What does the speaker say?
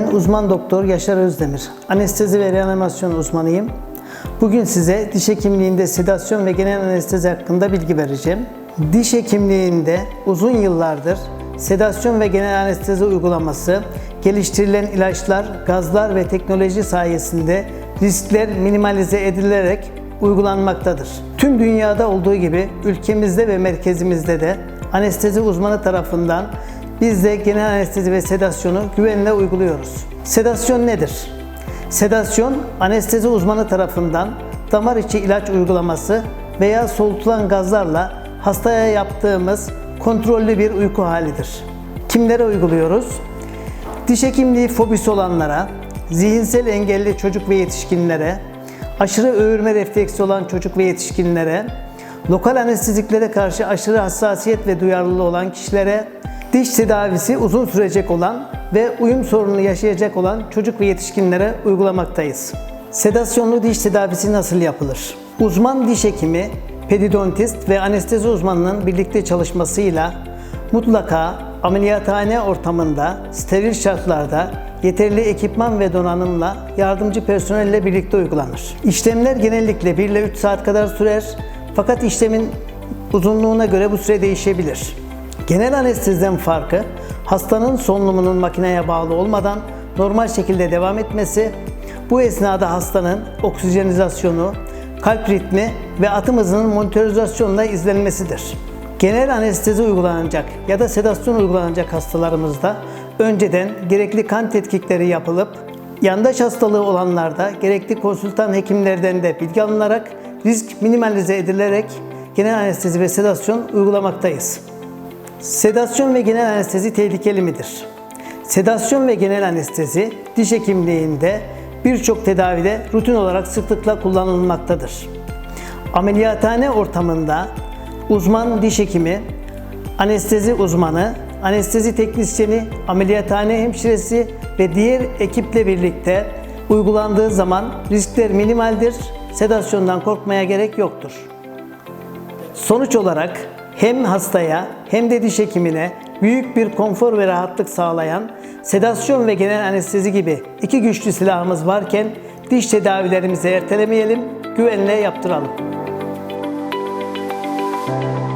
uzman doktor Yaşar Özdemir. Anestezi ve reanimasyon uzmanıyım. Bugün size diş hekimliğinde sedasyon ve genel anestezi hakkında bilgi vereceğim. Diş hekimliğinde uzun yıllardır sedasyon ve genel anestezi uygulaması, geliştirilen ilaçlar, gazlar ve teknoloji sayesinde riskler minimalize edilerek uygulanmaktadır. Tüm dünyada olduğu gibi ülkemizde ve merkezimizde de anestezi uzmanı tarafından biz de genel anestezi ve sedasyonu güvenle uyguluyoruz. Sedasyon nedir? Sedasyon, anestezi uzmanı tarafından damar içi ilaç uygulaması veya soğutulan gazlarla hastaya yaptığımız kontrollü bir uyku halidir. Kimlere uyguluyoruz? Diş hekimliği fobisi olanlara, zihinsel engelli çocuk ve yetişkinlere, aşırı öğürme refleksi olan çocuk ve yetişkinlere, lokal anesteziklere karşı aşırı hassasiyet ve duyarlılığı olan kişilere, diş tedavisi uzun sürecek olan ve uyum sorunu yaşayacak olan çocuk ve yetişkinlere uygulamaktayız. Sedasyonlu diş tedavisi nasıl yapılır? Uzman diş hekimi, pedidontist ve anestezi uzmanının birlikte çalışmasıyla mutlaka ameliyathane ortamında steril şartlarda yeterli ekipman ve donanımla yardımcı personelle birlikte uygulanır. İşlemler genellikle 1 ile 3 saat kadar sürer fakat işlemin uzunluğuna göre bu süre değişebilir. Genel anesteziden farkı hastanın solunumunun makineye bağlı olmadan normal şekilde devam etmesi, bu esnada hastanın oksijenizasyonu, kalp ritmi ve atım hızının monitorizasyonla izlenmesidir. Genel anestezi uygulanacak ya da sedasyon uygulanacak hastalarımızda önceden gerekli kan tetkikleri yapılıp yandaş hastalığı olanlarda gerekli konsültan hekimlerden de bilgi alınarak risk minimalize edilerek genel anestezi ve sedasyon uygulamaktayız. Sedasyon ve genel anestezi tehlikeli midir? Sedasyon ve genel anestezi diş hekimliğinde birçok tedavide rutin olarak sıklıkla kullanılmaktadır. Ameliyathane ortamında uzman diş hekimi, anestezi uzmanı, anestezi teknisyeni, ameliyathane hemşiresi ve diğer ekiple birlikte uygulandığı zaman riskler minimaldir, sedasyondan korkmaya gerek yoktur. Sonuç olarak hem hastaya hem de diş hekimine büyük bir konfor ve rahatlık sağlayan sedasyon ve genel anestezi gibi iki güçlü silahımız varken diş tedavilerimizi ertelemeyelim, güvenle yaptıralım. Müzik